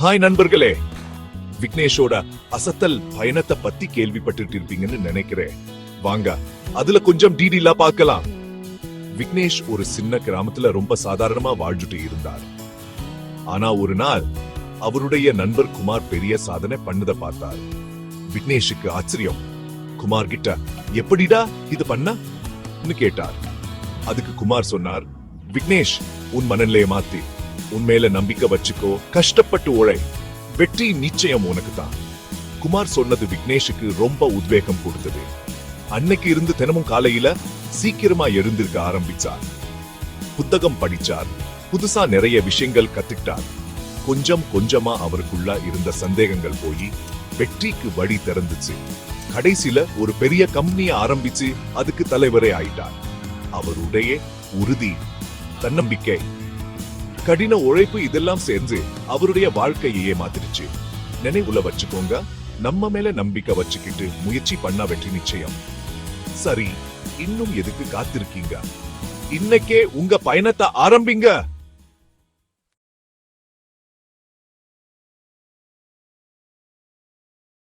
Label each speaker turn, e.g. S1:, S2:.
S1: Hi நண்பர்களே. விக்னேஷோட அசத்தல் பயணத்தை பத்தி கேள்விப்பட்டுட்டு இருப்பீங்கன்னு நினைக்கிறேன். வாங்க அதுல கொஞ்சம் டீடெயிலா பார்க்கலாம். விக்னேஷ் ஒரு சின்ன கிராமத்துல ரொம்ப சாதாரணமா வாழ்ந்துட்டு இருந்தார். ஆனா ஒரு நாள் அவருடைய நண்பர் குமார் பெரிய சாதனை பண்ணத பார்த்தார். விக்னேஷுக்கு ஆச்சரியம். குமார் கிட்ட எப்படிடா இது பண்ணு? கேட்டார். அதுக்கு குமார் சொன்னார் விக்னேஷ் உன் மனநிலைய மாத்தி. உன்மேல நம்பிக்கை வச்சுக்கோ கஷ்டப்பட்டு உழை. வெற்றி நிச்சயம் உனக்கு தான் குமார் சொன்னது விக்னேஷுக்கு ரொம்ப உத்வேகம் கொடுத்தது. அன்னைக்கு இருந்து தினமும் காலையில சீக்கிரமா எழுந்திருக்க ஆரம்பிச்சார். புத்தகம் படிச்சார். புதுசா நிறைய விஷயங்கள் கத்துக்கிட்டார். கொஞ்சம் கொஞ்சமா அவருக்குள்ள இருந்த சந்தேகங்கள் போய் வெற்றிக்கு வழி திறந்துச்சு. கடைசில ஒரு பெரிய கம்பெனியை ஆரம்பிச்சு அதுக்கு தலைவரே ஆயிட்டார். அவருடைய உறுதி தன்னம்பிக்கை கடின உழைப்பு இதெல்லாம் சேர்ந்து அவருடைய வாழ்க்கையே மாத்திருச்சு நினைவுல வச்சுக்கோங்க. நம்ம மேல நம்பிக்கை வச்சுக்கிட்டு முயற்சி பண்ணா வெற்றி நிச்சயம். சரி இன்னும் எதுக்கு காத்திருக்கீங்க? இன்னைக்கே உங்க பயணத்தை ஆரம்பிங்க.